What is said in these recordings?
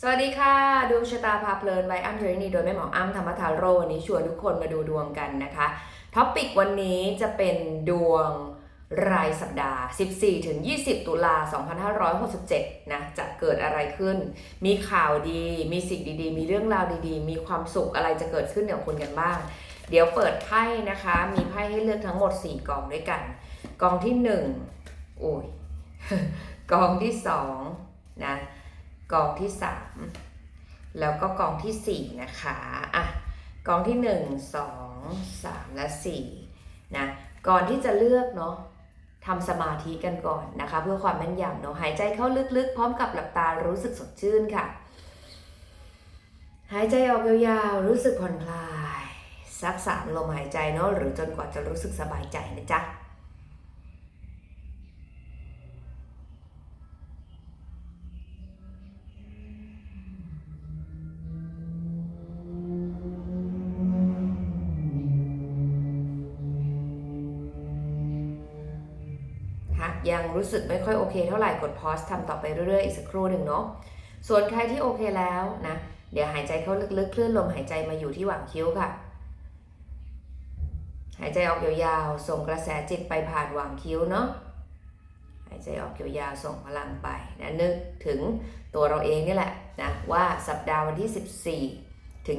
สวัสดีค่ะดวงชะตาพาเพลินใบอ้ำเทรนีโดยแม่หมออ้ำธรรมทาโรวันนี้ชวนทุกคนมาดูดวงกันนะคะท็อปิกวันนี้จะเป็นดวงรายสัปดาห์ 14-20 ตุลา 2567 นะ จะเกิดอะไรขึ้น มีข่าวดี มีสิ่งดีๆ มีเรื่องราวดีๆ มีความสุขอะไรจะเกิดขึ้นกับคุณกันบ้าง เดี๋ยวเปิดไพ่นะคะ มีไพ่ให้เลือกทั้งหมด 4 กองด้วยกัน กองที่ 1 โอ้ย กองที่ 2 นะ กองที่ 3 แล้วก็กองทีสี่ 4 นะคะอะกองที่ 1 2 3 และ4นะก่อนที่จะเลือกเนาะทำสมาธิกันก่อนนะคะ เพื่อความแม่นยำเนาะหายใจเข้าลึกๆ พร้อมกับหลับตารู้สึกสดชื่นค่ะ หายใจออกยาวๆรู้สึกผ่อนคลาย สักสามลมหายใจเนาะหรือจนกว่าจะรู้สึกสบายใจนะจ๊ะ รู้สึกไม่ค่อยโอเคเท่าไหร่กดพอสทำต่อไปเรื่อยๆ อีกสักครู่หนึ่งเนาะส่วนใครที่โอเคแล้วนะเดี๋ยวหายใจเข้าลึกๆคลื่นลมหายใจมาอยู่ที่หว่างคิ้วค่ะ หายใจออกยาวๆส่งกระแสจิตไปผ่านหว่างคิ้วเนาะหายใจออกยาวๆส่งพลังไปนะนึกถึงตัวเราเองนี่แหละนะว่าสัปดาห์วันที่ 14 ถึง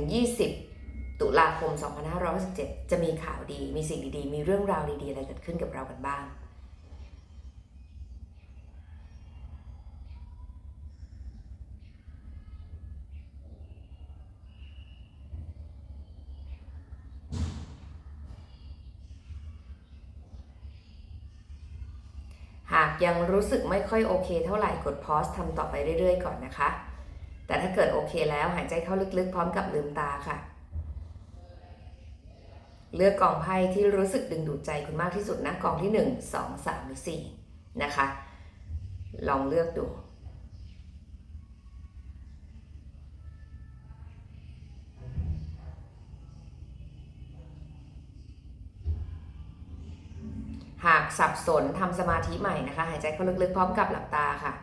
20 ตุลาคม 2567 จะมีข่าวดี มีสิ่งดีๆ มีเรื่องราวดีๆ อะไรเกิดขึ้นกับเรากันบ้าง หากยังรู้สึกไม่ค่อยโอเคเท่าไหร่กดพอสทำต่อไปเรื่อยๆ ก่อนนะคะ แต่ถ้าเกิดโอเคแล้วหายใจเข้าลึกๆ พร้อมกับลืมตาค่ะ เลือกกองไพ่ที่รู้สึกดึงดูดใจคุณมากที่สุดนะกองที่ 1 2 3หรือ4นะคะ ลองเลือกดู หากสับสนทำสมาธิใหม่นะคะ หายใจเข้าลึกๆพร้อมกับหลับตาค่ะ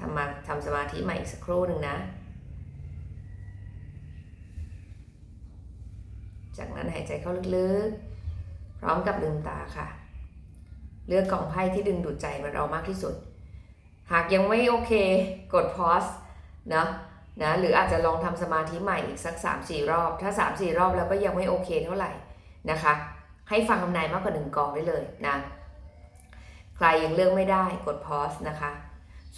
ทำมาทำสมาธิใหม่อีกสักครู่หนึ่งนะ จากนั้นหายใจเข้าลึกๆ พร้อมกับลืมตาค่ะ เลือกกล่องไพ่ที่ดึงดูดใจมันเรามากที่สุด หากยังไม่โอเคกดพอสนะนะหรืออาจจะลองทำสมาธิใหม่อีกสัก 3-4 รอบ ถ้า 3-4 รอบแล้วก็ยังไม่โอเคเท่าไหร่นะคะ ให้ฟังคำนายมากกว่าหนึ่งกองได้เลยนะ ใครยังเลือกไม่ได้กดพอยส์นะคะ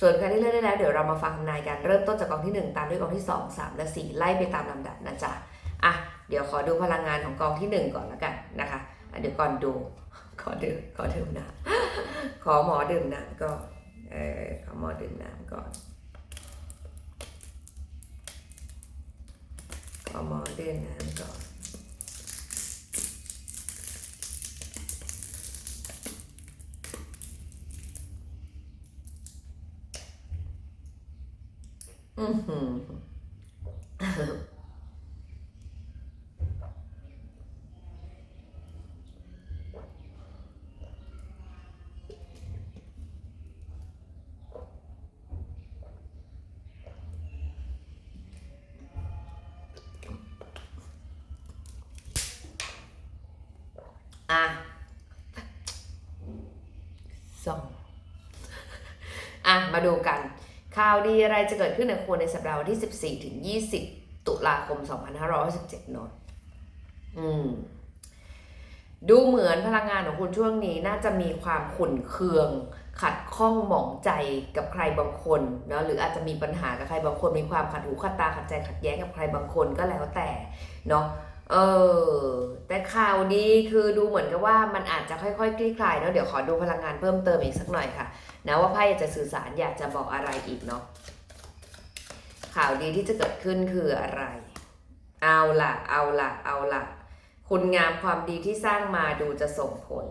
ส่วนใครที่เลือกได้แล้วเดี๋ยวเรามาฟังคำนายกันเริ่มต้นจากกองที่ 1 ตามด้วยกองที่ 2 3 และ 4 ไล่ไปตามลำดับนะจ๊ะอะเดี๋ยวขอดูพลังงานของกองที่ 1 ก่อนแล้วกันนะคะะเดี๋ยวก่อนดูขอดื่มขอดื่มน้ำขอหมอดื่มน้ำก่อนเออขอหมอดื่มน้ำก่อนขอหมอดื่มน้ำ ก่อนอือหื ข่าวดีอะไรจะเกิดขึ้นในคุณในสัปดาห์วันที่ 14 ถึง 20 ตุลาคม 2567นนอืม ดูเหมือนพลังงานของคุณช่วงนี้น่าจะมีความขุ่นเคือง ขัดข้องหมองใจกับใครบางคนเนาะหรืออาจจะมีปัญหากับใครบางคนมีความขัดหูขัดตาขัดใจขัดแย้งกับใครบางคนก็แล้วแต่เนาะ เออ แต่ข่าวดีคือดูเหมือนกับว่ามันอาจจะค่อยๆคลี่คลายเนาะเดี๋ยวขอดูพลังงานเพิ่มเติมอีกสักหน่อยค่ะนะว่าไพ่อยากจะสื่อสารอยากจะบอกอะไรอีกเนาะข่าวดีที่จะเกิดขึ้นคืออะไร เอาล่ะเอาล่ะเอาล่ะคุณงามความดีที่สร้างมาดูจะส่งผล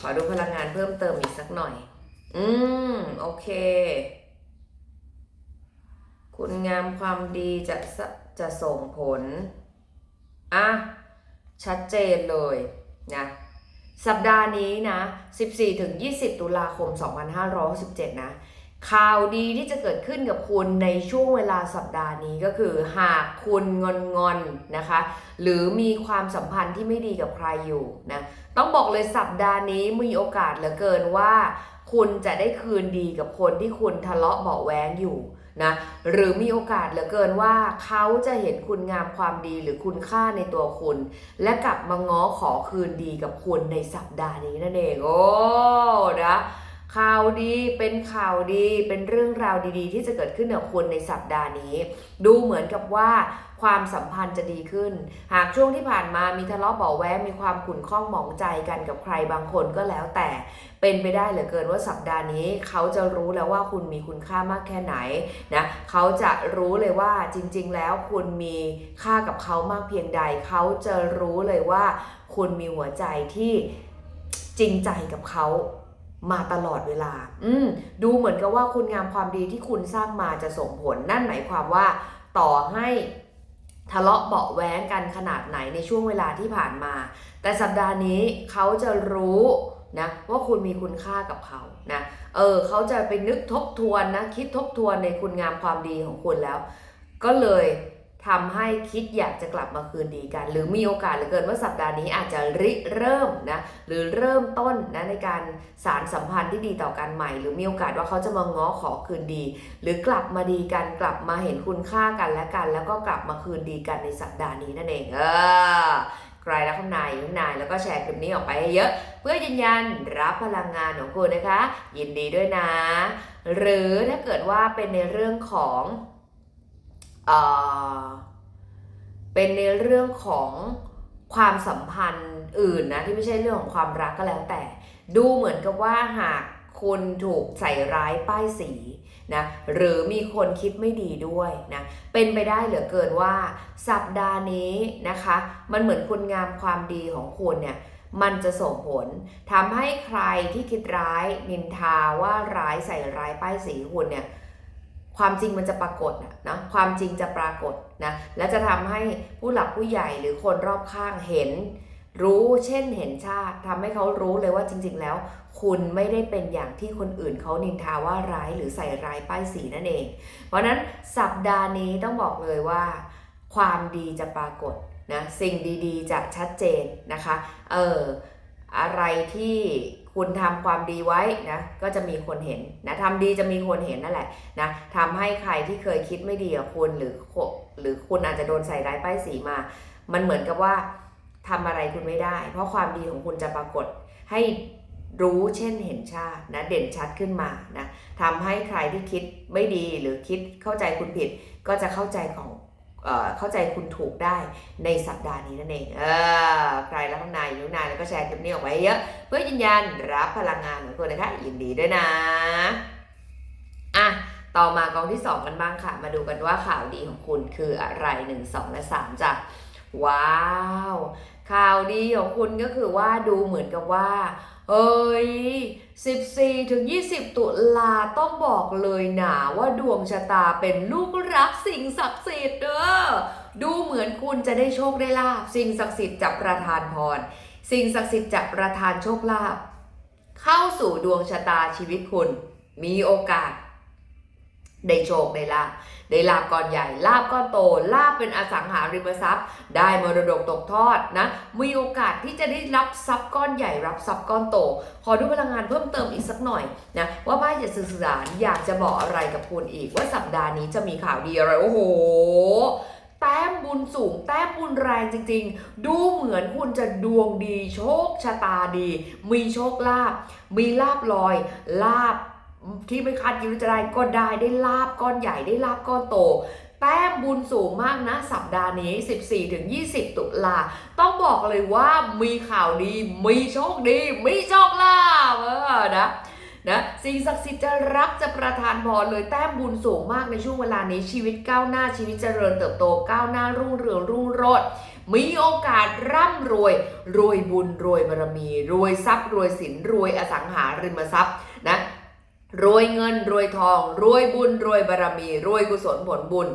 ขอดูพลังงานเพิ่มเติมอีกสักหน่อย อืมโอเค คุณงามความดีจะจะส่งผล อะชัดเจนเลยนะสัปดาห์นี้นะ 14-20 ตุลาคม 2567 นะ ข่าวดีที่จะเกิดขึ้นกับคุณในช่วงเวลาสัปดาห์นี้ก็คือหากคุณงอนงอนนะคะ หรือมีความสัมพันธ์ที่ไม่ดีกับใครอยู่นะ ต้องบอกเลยสัปดาห์นี้มีโอกาสเหลือเกินว่า คุณจะได้คืนดีกับคนที่คุณทะเลาะเบาะแว้งอยู่ นะหรือมีโอกาสเหลือเกินว่าเขาจะเห็นคุณงามความดีหรือคุณค่าในตัวคุณ และกลับมาง้อขอคืนดีกับคุณในสัปดาห์นี้นั่นเองโอ้นะ ข่าวดีเป็นข่าวดีเป็นเรื่องราวดีๆ ที่จะเกิดขึ้นกับคุณในสัปดาห์นี้ ดูเหมือนกับว่าความสัมพันธ์จะดีขึ้น หากช่วงที่ผ่านมามีทะเลาะเบาะแว้งมีความขุ่นข้องหมองใจกันกับใครบางคนก็แล้วแต่เป็นไปได้เหลือเกินว่าสัปดาห์นี้ เขาจะรู้แล้วว่าคุณมีคุณค่ามากแค่ไหนนะเขาจะรู้เลยว่าจริง ๆ แล้วคุณมีค่ากับเขามากเพียงใด เขาจะรู้เลยว่า คุณมีหัวใจที่จริงใจกับเขา มาตลอดเวลา อืมดูเหมือนกับว่าคุณงามความดีที่คุณสร้างมาจะส่งผล นั่นหมายความว่าต่อให้ทะเลาะเบาะแว้งกันขนาดไหนในช่วงเวลาที่ผ่านมา แต่สัปดาห์นี้เขาจะรู้นะว่าคุณมีคุณค่ากับเขานะ เออเขาจะไปนึกทบทวนนะคิดทบทวนในคุณงามความดีของคุณแล้ว ก็เลย ทำให้คิดอยากจะกลับมาคืนดีกัน หรือมีโอกาสเหลือเกินว่าสัปดาห์นี้อาจจะริเริ่มนะหรือเริ่มต้นนะในการสารสัมพันธ์ที่ดีต่อกันใหม่ หรือมีโอกาสว่าเขาจะมาง้อขอคืนดี หรือกลับมาดีกันกลับมาเห็นคุณค่ากันและกัน แล้วก็กลับมาคืนดีกันในสัปดาห์นี้นั่นเองเออใครรักคุณนายคุณนายแล้วก็แชร์คลิปนี้ออกไปให้เยอะ เพื่อยืนยันรับพลังงานของคุณนะคะ ยินดีด้วยนะ หรือถ้าเกิดว่าเป็นในเรื่องของ เป็นในเรื่องของความสัมพันธ์อื่นนะที่ไม่ใช่เรื่องของความรักก็แล้วแต่ ดูเหมือนกับว่าหากคุณถูกใส่ร้ายป้ายสีนะหรือมีคนคิดไม่ดีด้วยนะเป็นไปได้เหลือเกินว่าสัปดาห์นี้นะคะ มันเหมือนคุณงามความดีของคุณเนี่ยมันจะส่งผลทำให้ใครที่คิดร้ายนินทาว่าร้ายใส่ร้ายป้ายสีคุณเนี่ย ความจริงมันจะปรากฏนะความจริงจะปรากฏนะและจะทำให้ผู้หลักผู้ใหญ่หรือคนรอบข้างเห็น รู้เช่นเห็นชาติทำให้เขารู้เลยว่าจริง ๆ แล้ว คุณไม่ได้เป็นอย่างที่คนอื่นเขานินทาว่าร้ายหรือใส่ร้ายป้ายสีนั่นเอง เพราะนั้นสัปดาห์นี้ต้องบอกเลยว่า ความดีจะปรากฏนะสิ่งดีๆ จะชัดเจนนะคะเอออะไรที่ คุณทำความดีไว้นะก็จะมีคนเห็นนะทำดีจะมีคนเห็นนั่นแหละนะทำให้ใครที่เคยคิดไม่ดีกับคุณหรือหรือคุณอาจจะโดนใส่ร้ายป้ายสีมา มันเหมือนกับว่าทำอะไรคุณไม่ได้ เพราะความดีของคุณจะปรากฏให้รู้เช่นเห็นชาตินะเด่นชัดขึ้นมานะทำให้ใครที่คิดไม่ดีหรือคิดเข้าใจคุณผิด ก็จะเข้าใจของ เข้าใจคุณถูกได้ในสัปดาห์นี้นั่นเองเออใครรักนายยุนายแล้วก็แชร์คลิปนี้ออกไปเยอะ เพื่อยืนยันรับพลังงานของคุณนะคะยินดีด้วยนะอะต่อมากองที่ 2 กันบ้างค่ะ มาดูกันว่าข่าวดีของคุณคืออะไร 1 2 และ 3จ้ะว้าว ข่าวดีของคุณก็คือว่าดูเหมือนกับว่า เอ้ย 14 ถึง 20 ตุลาต้องบอกเลยหนะว่าดวงชะตาเป็นลูกรักสิ่งศักดิ์สิทธิ์เด้อดูเหมือนคุณจะได้โชคได้ลาบสิ่งศักดิ์สิทธิ์จะประทานพร สิ่งศักดิ์สิทธิ์จะประทานโชคลาภเข้าสู่ดวงชะตาชีวิตคุณ มีโอกาส ได้โชคได้ลาบได้ลาบก้อนใหญ่ลาบก้อนโตลาบเป็นอสังหาริมทรัพย์ ได้มรดกตกทอดนะมีโอกาสที่จะได้รับทรัพย์ก้อนใหญ่ รับทรัพย์ก้อนโต ขอดูพลังงานเพิ่มเติมอีกสักหน่อยนะว่าไพ่จะสื่อสารอยากจะบอกอะไรกับคุณอีกว่าสัปดาห์นี้จะมีข่าวดีอะไรโอ้โหแต้มบุญสูงแต้มบุญแรงจริงๆ ดูเหมือนคุณจะดวงดีโชคชะตาดี มีโชคลาภมีลาบลอยลาบ ที่ไม่คาดคิดว่าจะได้ก็ได้ได้ลาบก้อนใหญ่ได้ลาบก้อนโต แต้มบุญสูงมากนะ สัปดาห์นี้ 14-20 ตุลา ต้องบอกเลยว่ามีข่าวดี มีโชคดี มีโชคลาภเออนะนะสิ่งศักดิ์สิทธิ์จะรักจะประทานพรเลยแต้มบุญสูงมากในช่วงเวลานี้ชีวิตก้าวหน้าชีวิตเจริญเติบโตก้าวหน้ารุ่งเรืองรุ่งโรจน์มีโอกาสร่ำรวย รวยบุญรวยบารมี รวยทรัพย์รวยสินรวยอสังหาริมทรัพย์ รวยเงินรวยทอง รวยบุญรวยบารมี รวยกุศลผลบุญ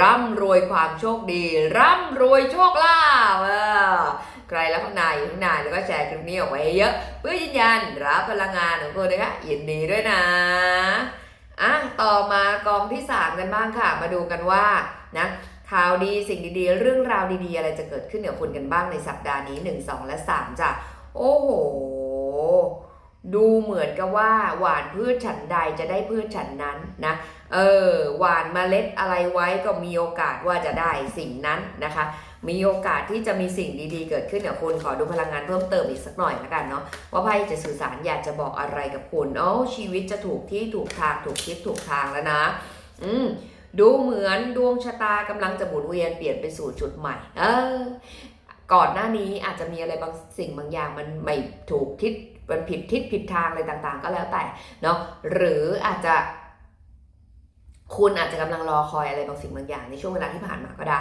ร่ำรวยความโชคดี ร่ำรวยโชคลาภเออใครแล้วข้างในอยู่ข้างในแล้วก็แชร์คลิปนี้ออกไปเยอะ เพื่อยืนยันรับพลังงานของคุณนะคะยินดีด้วยนะอะต่อมากองที่ 3 กันบ้างค่ะ มาดูกันว่านะข่าวดีสิ่งดีๆ เรื่องราวดีๆ อะไรจะเกิดขึ้นกับคุณกันบ้างในสัปดาห์นี้ 1 2 และ 3จ้ะโอ้โห ดูเหมือนกับว่าหวานพืชฉันใดจะได้พืชฉันนั้นนะเออหวานเมล็ดอะไรไว้ก็มีโอกาสว่าจะได้สิ่งนั้นนะคะ มีโอกาสที่จะมีสิ่งดีๆ เกิดขึ้นกับคุณขอดูพลังงานเพิ่มเติมอีกสักหน่อยละกันเนาะว่าไพ่จะสื่อสารอยากจะบอกอะไรกับคุณโอ้ชีวิตจะถูกที่ถูกทางถูกทิศถูกทางแล้วนะ อืมดูเหมือนดวงชะตากำลังจะหมุนเวียนเปลี่ยนไปสู่จุดใหม่ เออ ก่อนหน้านี้อาจจะมีอะไรบางสิ่งบางอย่างมันไม่ถูกทิศ มันผิดทิศผิดทางอะไรต่างๆ ก็แล้วแต่เนาะหรืออาจจะ คุณอาจจะกำลังรอคอยอะไรบางสิ่งบางอย่างในช่วงเวลาที่ผ่านมาก็ได้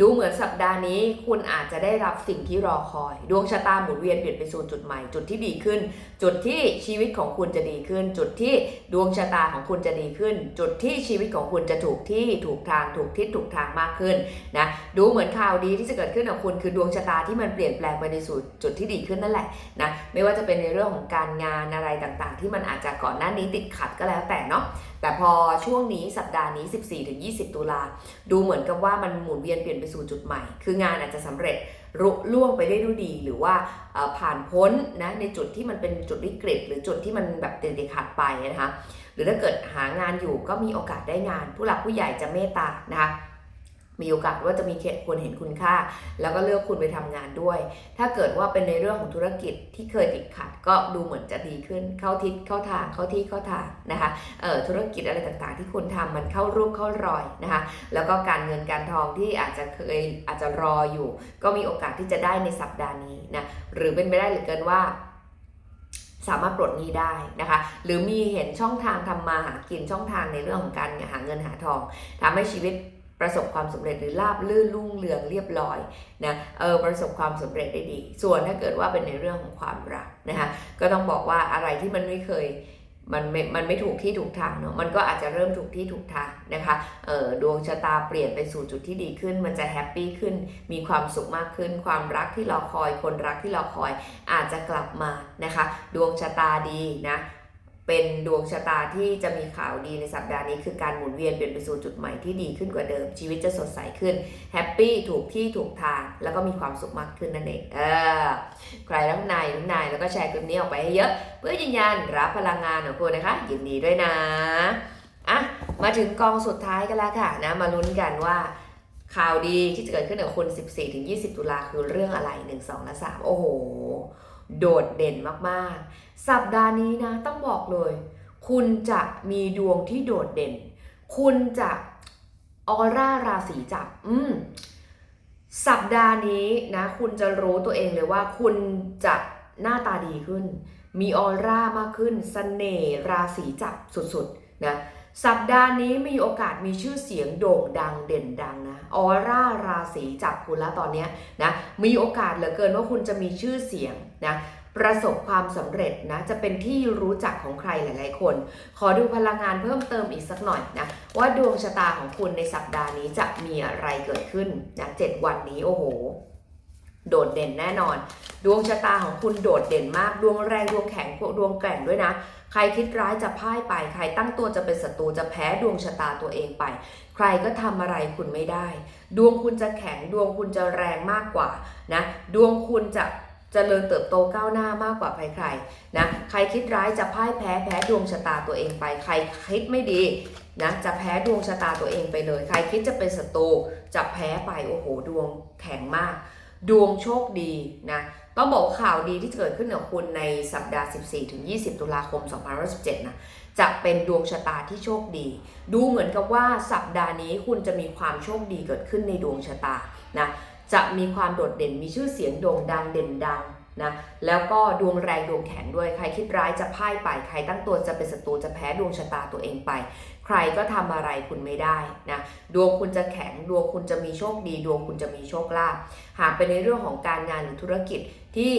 ดูเหมือนสัปดาห์นี้ คุณอาจจะได้รับสิ่งที่รอคอย ดวงชะตาหมุนเวียนเปลี่ยนไปสู่จุดใหม่ จุดที่ดีขึ้น จุดที่ชีวิตของคุณจะดีขึ้น จุดที่ดวงชะตาของคุณจะดีขึ้น จุดที่ชีวิตของคุณจะถูกที่ถูกทางถูกทิศถูกทางมากขึ้นนะดูเหมือนข่าวดีที่จะเกิดขึ้นกับคุณคือดวงชะตาที่มันเปลี่ยนแปลงไปในสู่จุดที่ดีขึ้นนั่นแหละนะไม่ว่าจะเป็นในเรื่องของการงานอะไรต่างๆ ที่มันอาจจะก่อนหน้านี้ติดขัดก็แล้วแต่เนาะ แต่พอช่วงนี้สัปดาห์นี้ 14-20 ตุลาดูเหมือนกับว่ามันหมุนเวียนเปลี่ยนไปสู่จุดใหม่ คืองานอาจจะสำเร็จรุล่วงไปได้ด้วยดี หรือว่าผ่านพ้นนะในจุดที่มันเป็นจุดวิกฤต หรือจุดที่มันแบบติดขัดไปนะคะหรือถ้าเกิดหางานอยู่ก็มีโอกาสได้งาน ผู้หลักผู้ใหญ่จะเมตตานะคะ มีโอกาสว่าจะมีคนเห็นคุณค่า แล้วก็เลือกคุณไปทำงานด้วย ถ้าเกิดว่าเป็นในเรื่องของธุรกิจที่เคยติดขัด ก็ดูเหมือนจะดีขึ้น เข้าทิศเข้าทางเข้าที่เข้าทางนะคะเอ่อธุรกิจอะไรต่างๆ ที่คุณทำมันเข้ารูปเข้ารอยนะคะ แล้วก็การเงินการทองที่อาจจะเคยอาจจะรออยู่ ก็มีโอกาสที่จะได้ในสัปดาห์นี้นะหรือเป็นไปได้เหลือเกินว่าสามารถปลดหนี้ได้นะคะ หรือมีเห็นช่องทางทำมาหากินช่องทางในเรื่องของการหาเงินหาทองทำให้ชีวิต ประสบความสำเร็จหรือราบลื่นรุ่งเรืองเรียบร้อยนะเออประสบความสำเร็จได้ดี ส่วนถ้าเกิดว่าเป็นในเรื่องของความรักนะคะก็ต้องบอกว่าอะไรที่มันไม่เคยมันไม่ มันไม่ถูกที่ถูกทางเนาะ มันก็อาจจะเริ่มถูกที่ถูกทางนะคะ เออดวงชะตาเปลี่ยนไปสู่จุดที่ดีขึ้น มันจะแฮปปี้ขึ้น มีความสุขมากขึ้น ความรักที่เรอคอย คนรักที่เรอคอย อาจจะกลับมานะคะ ดวงชะตาดีนะ เป็นดวงชะตาที่จะมีข่าวดีในสัปดาห์นี้ คือการหมุนเวียนเปลี่ยนไปสู่จุดใหม่ที่ดีขึ้นกว่าเดิม ชีวิตจะสดใสขึ้นแฮปปี้ถูกที่ถูกทาง แล้วก็มีความสุขมากขึ้นนั่นเองเออใครรักนายรักนายแล้วก็แชร์คลิปนี้ออกไปให้เยอะ เพื่อยืนยันรับพลังงานของคุณนะคะยินดีด้วยนะอะมาถึงกองสุดท้ายกันแล้วค่ะนะมาลุ้นกันว่าข่าวดีที่จะเกิดขึ้นกับคุณ 14-20 ตุลาคือเรื่องอะไร 1 2 และ 3 โอ้โห โดดเด่นมากๆ สัปดาห์นี้นะต้องบอกเลย คุณจะมีดวงที่โดดเด่น คุณจะออร่าราศีจับ อืม สัปดาห์นี้นะ คุณจะรู้ตัวเองเลยว่า คุณจะหน้าตาดีขึ้น มีออร่ามากขึ้นสเสน่ห์ราศีจับสุดๆนะ สัปดาห์นี้มีโอกาสมีชื่อเสียงโด่งดังเด่นดังนะออร่าราศีจับคุณแล้วตอนนี้นะมีโอกาสเหลือเกินว่าคุณจะมีชื่อเสียงนะประสบความสำเร็จนะจะเป็นที่รู้จักของใครหลาย ๆ คน ขอดูพลังงานเพิ่มเติมอีกสักหน่อยนะว่าดวงชะตาของคุณในสัปดาห์นี้จะมีอะไรเกิดขึ้นนะเจ็ดวันนี้โอ้โห โดดเด่นแน่นอน ดวงชะตาของคุณโดดเด่นมาก ดวงแรงดวงแข็งดวงแกร่งด้วยนะ ใครคิดร้ายจะพ่ายไป ใครตั้งตัวจะเป็นศัตรูจะแพ้ดวงชะตาตัวเองไป ใครก็ทำอะไรคุณไม่ได้ ดวงคุณจะแข็งดวงคุณจะแรงมากกว่านะ ดวงคุณจะเจริญเติบโตก้าวหน้ามากกว่าใครๆนะใครคิดร้ายจะพ่ายแพ้แพ้ดวงชะตาตัวเองไป ใครคิดไม่ดีนะจะแพ้ดวงชะตาตัวเองไปเลย ใครคิดจะเป็นศัตรูจะแพ้ไปโอ้โหดวงแข็งมาก ดวงโชคดีนะต้องบอกข่าวดีที่เกิดขึ้นกับคุณในสัปดาห์ 14-20 ตุลาคม 2017 นะจะเป็นดวงชะตาที่โชคดี ดูเหมือนกับว่าสัปดาห์นี้คุณจะมีความโชคดีเกิดขึ้นในดวงชะตานะจะมีความโดดเด่นมีชื่อเสียงโด่งดังเด่นดังนะแล้วก็ดวงแรงดวงแข็งด้วยใครคิดร้ายจะพ่ายไปใครตั้งตัวจะเป็นศัตรูจะแพ้ดวงชะตาตัวเองไป ใครก็ทำอะไรคุณไม่ได้นะดวงคุณจะแข็งดวงคุณจะมีโชคดี ดวงคุณจะมีโชคลาภหากเป็นในเรื่องของการงานหรือธุรกิจที่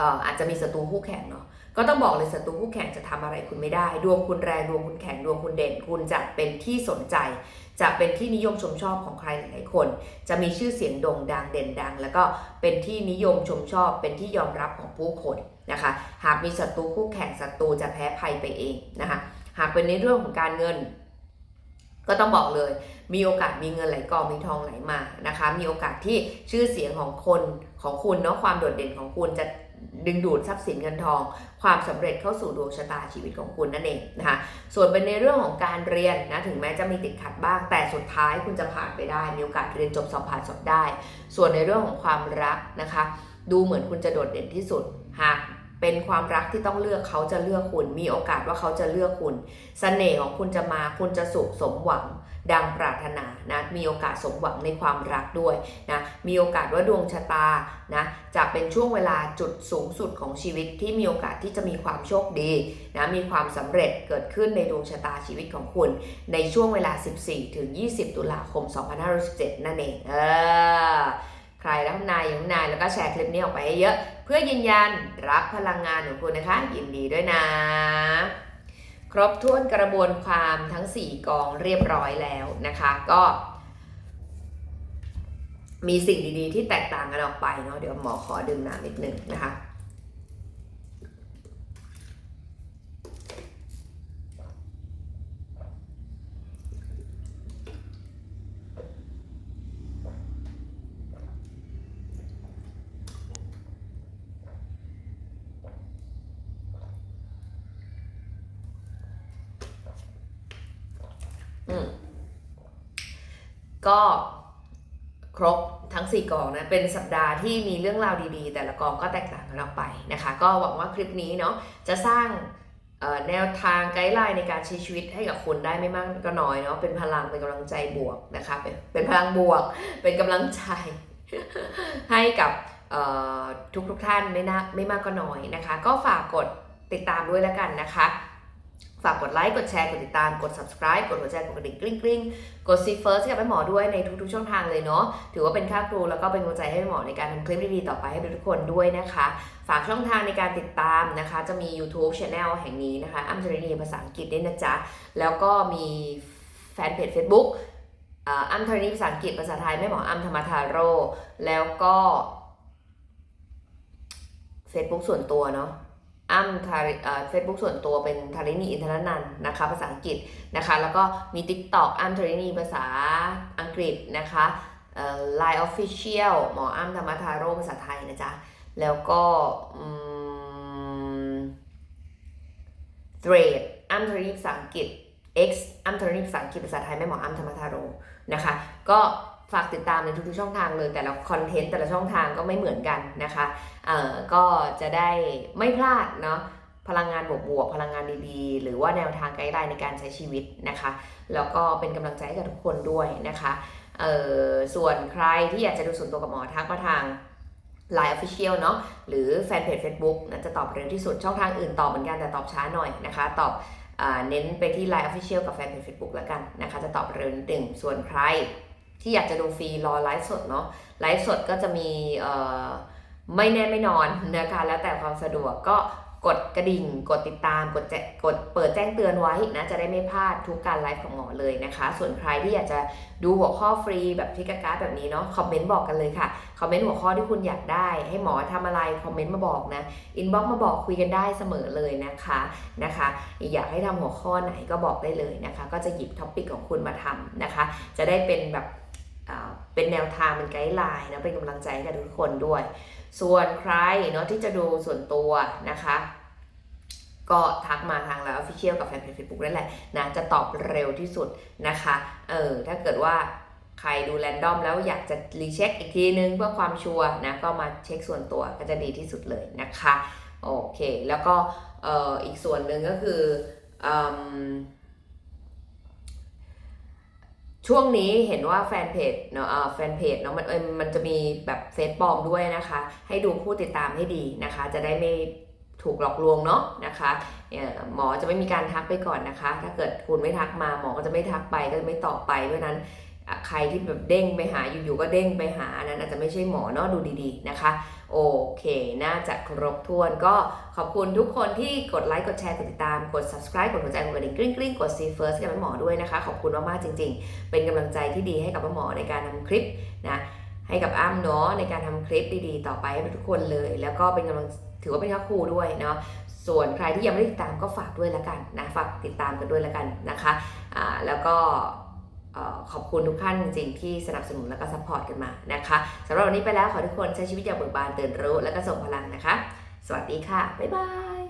ออาจจะมีศัตรูคู่แข่งเนาะก็ต้องบอกเลยศัตรูคู่แข่งจะทำอะไรคุณไม่ได้ ดวงคุณแรงดวงคุณแข็งดวงคุณเด่น คุณจะเป็นที่สนใจ จะเป็นที่นิยมชมชอบของใครหลายคน จะมีชื่อเสียงโด่งดังเด่นดัง แล้วก็เป็นที่นิยมชมชอบ เป็นที่ยอมรับของผู้คนนะคะ หากมีศัตรูคู่แข่งศัตรูจะแพ้ภัยไปเองนะคะ หากเป็นในเรื่องของการเงิน ก็ต้องบอกเลย มีโอกาสมีเงินไหลกองมีทองไหลมานะคะ มีโอกาสที่ชื่อเสียงของคนของคุณเนาะความโดดเด่นของคุณจะดึงดูดทรัพย์สินเงินทอง ความสำเร็จเข้าสู่ดวงชะตาชีวิตของคุณนั่นเองนะคะส่วนเป็นในเรื่องของการเรียนนะถึงแม้จะมีติดขัดบ้าง แต่สุดท้ายคุณจะผ่านไปได้ มีโอกาสเรียนจบสอบผ่านสอบได้ ส่วนในเรื่องของความรักนะคะ ดูเหมือนคุณจะโดดเด่นที่สุดหาก เป็นความรักที่ต้องเลือกเขาจะเลือกคุณ มีโอกาสว่าเขาจะเลือกคุณสเสน่ห์ของคุณจะมาคุณจะสุขสมหวังดังปรารถนานะมีโอกาสสมหวังในความรักด้วยนะมีโอกาสว่าดวงชะตานะจะเป็นช่วงเวลาจุดสูงสุดของชีวิตที่มีโอกาสที่จะมีความโชคดีนะมีความสำเร็จเกิดขึ้นในดวงชะตาชีวิตของคุณ ในช่วงเวลา 14ถึง20 ตุลาคม 2517 นั่นเองเออ ใครรับนายอย่างนายแล้วก็แชร์คลิปนี้ออกไปให้เยอะ เพื่อยืนยันรับพลังงานของคุณนะคะ ยินดีด้วยนะ ครบถ้วนกระบวนความทั้ง 4 กองเรียบร้อยแล้วนะคะ ก็ มีสิ่งดีๆที่แตกต่างกันออกไปเนาะเดี๋ยวหมอขอดื่มน้ำนิดนึงนะคะ ก็ครบทั้ง 4กองนะ เป็นสัปดาห์ที่มีเรื่องราวดีๆ แต่ละกองก็แตกต่างกันออกไปนะคะ ก็หวังว่าคลิปนี้เนาะจะสร้างแนวทางไกด์ไลน์ในการใช้ชีวิตให้กับคุณได้ไม่มากก็น้อยเนาะเป็นพลังเป็นกำลังใจบวกนะคะเป็นเป็นพลังบวก เป็นกำลังใจ ให้กับเอ่อทุกๆท่านไม่น่าไม่มากก็น้อยนะคะ ก็ฝากกดติดตามด้วยแล้วกันนะคะ ฝากกดไลค์กดแชร์กดติดตามกด subscribe กดหัวใจกดกระดิ่งกริ๊งกริ๊งกด see first กับแม่หมอด้วยในทุกๆช่องทางเลยเนาะถือว่าเป็นค่าครูแล้วก็เป็นกำลังใจให้แม่หมอในการทำคลิปดีๆต่อไปให้ทุกคนด้วยนะคะ ฝากช่องทางในการติดตามนะคะ จะมี YouTube Channel แห่งนี้นะคะอัมจรินีภาษาอังกฤษด้วยนะจ๊ะ แล้วก็มีแฟนเพจ Facebook อัมธรณีภาษาอังกฤษภาษาไทยแม่หมออัมธรรมทาโร่แล้วก็ Facebook ส่วนตัวเนาะ อ้ำทาเฟซบุ๊กส่วนตัวเป็นทารินีอินทรนันท์นะคะภาษาอังกฤษนะคะแล้วก็มี TikTok อ้ำทารินีภาษาอังกฤษนะคะไลน์ออฟฟิเชียลหมออ้ำธรรมทาโร่ภาษาไทยนะจ๊ะ แล้วก็เทรดอ้ำทารินีภาษาอังกฤษ X อ้ำทารินีภาษาอังกฤษภาษาไทยแม่หมออ้ำธรรมทาโร่นะคะ ก็ ฝากติดตามในทุกๆช่องทางเลย แต่ละคอนเทนต์แต่ละช่องทางก็ไม่เหมือนกันนะคะเอ่อก็จะได้ไม่พลาดเนาะพลังงานบวกๆพลังงานดีๆ หรือว่าแนวทางไกด์ไลน์ในการใช้ชีวิตนะคะ แล้วก็เป็นกำลังใจให้กับทุกคนด้วยนะคะเอ่อส่วนใครที่อยากจะดูส่วนตัวกับหมอทักมาทาง Line Official เนาะหรือแฟนเพจ Facebook นะจะตอบเร็วที่สุดช่องทางอื่นตอบเหมือนกันแต่ตอบช้าหน่อยนะคะ ตอบอาเน้นไปที่ Line Official กับแฟนเพจ Facebook แล้วกันนะคะ จะตอบเร็วนิดหนึ่งส่วนใคร ที่อยากจะดูฟรีรอไลฟ์สดเนาะไลฟ์สดก็จะมีไม่แน่ไม่นอนนะคะแล้วแต่ความสะดวกก็กดกระดิ่ง กดติดตาม กดแจกดเปิดแจ้งเตือนไว้นะ จะได้ไม่พลาดทุกการไลฟ์ของหมอเลยนะคะ ส่วนใครที่อยากจะดูหัวข้อฟรีแบบที่กากาแบบนี้เนาะ คอมเมนต์บอกกันเลยค่ะ คอมเมนต์หัวข้อที่คุณอยากได้ ให้หมอทำอะไร คอมเมนต์มาบอกนะ อินบ็อกมาบอกคุยกันได้เสมอเลยนะคะ นะคะ อยากให้ทำหัวข้อไหนก็บอกได้เลยนะคะ ก็จะหยิบท็อปิกของคุณมาทำนะคะ จะได้เป็นแบบ เป็นแนวทางเป็นไกด์ไลน์นะเป็นกำลังใจให้กับทุกคนด้วย ส่วนใครเนาะที่จะดูส่วนตัวนะคะ ก็ทักมาทางแล้ว Official กับแฟนเพจ Facebook นั่นแหละนะจะตอบเร็วที่สุดนะคะเออถ้าเกิดว่าใครดูแรนดอมแล้วอยากจะรีเช็คอีกทีนึงเพื่อความชัวร์นะก็มาเช็คส่วนตัวก็จะดีที่สุดเลยนะคะโอเค แล้วก็เอออีกส่วนหนึ่งก็คืออ ช่วงนี้เห็นว่าแฟนเพจเนาะแฟนเพจเนาะมันเออมันจะมีแบบเฟซปลอมด้วยนะคะ ให้ดูผู้ติดตามให้ดีนะคะ จะได้ไม่ถูกหลอกลวงเนาะนะคะหมอจะไม่มีการทักไปก่อนนะคะ ถ้าเกิดคุณไม่ทักมาหมอก็จะไม่ทักไปก็จะไม่ตอบไปเพราะนั้น ใครที่แบบเด้งไปหาอยู่ๆก็เด้งไปหาอันนั้นอาจจะไม่ใช่หมอเนาะดูดีๆนะคะ โอเค น่าจะครบถ้วนก็ขอบคุณทุกคนที่กดไลค์กดแชร์กดติดตามกด subscribe กดหัวใจกดกระดิ่งกริ๊งกริ๊งกด see first กับหมอด้วยนะคะ ขอบคุณมากๆจริง ๆ เป็นกำลังใจที่ดีให้กับแม่หมอในการทำคลิปนะให้กับอ้ำเนาะในการทำคลิปดีๆ ต่อไปให้ทุกคนเลย แล้วก็เป็นกำลังถือว่าเป็นค่าครูด้วยเนาะส่วนใครที่ยังไม่ได้ติดตามก็ฝากด้วยละกันนะฝากติดตามกันด้วยละกันนะคะอ่าแล้วก็ ขอบคุณทุกท่านจริงๆที่สนับสนุนและก็ซัพพอร์ตกันมานะคะสำหรับวันนี้ไปแล้วขอทุกคนใช้ชีวิตอย่างเบิกบานตื่นรู้ และก็ส่งพลังนะคะ สวัสดีค่ะ บ๊ายบาย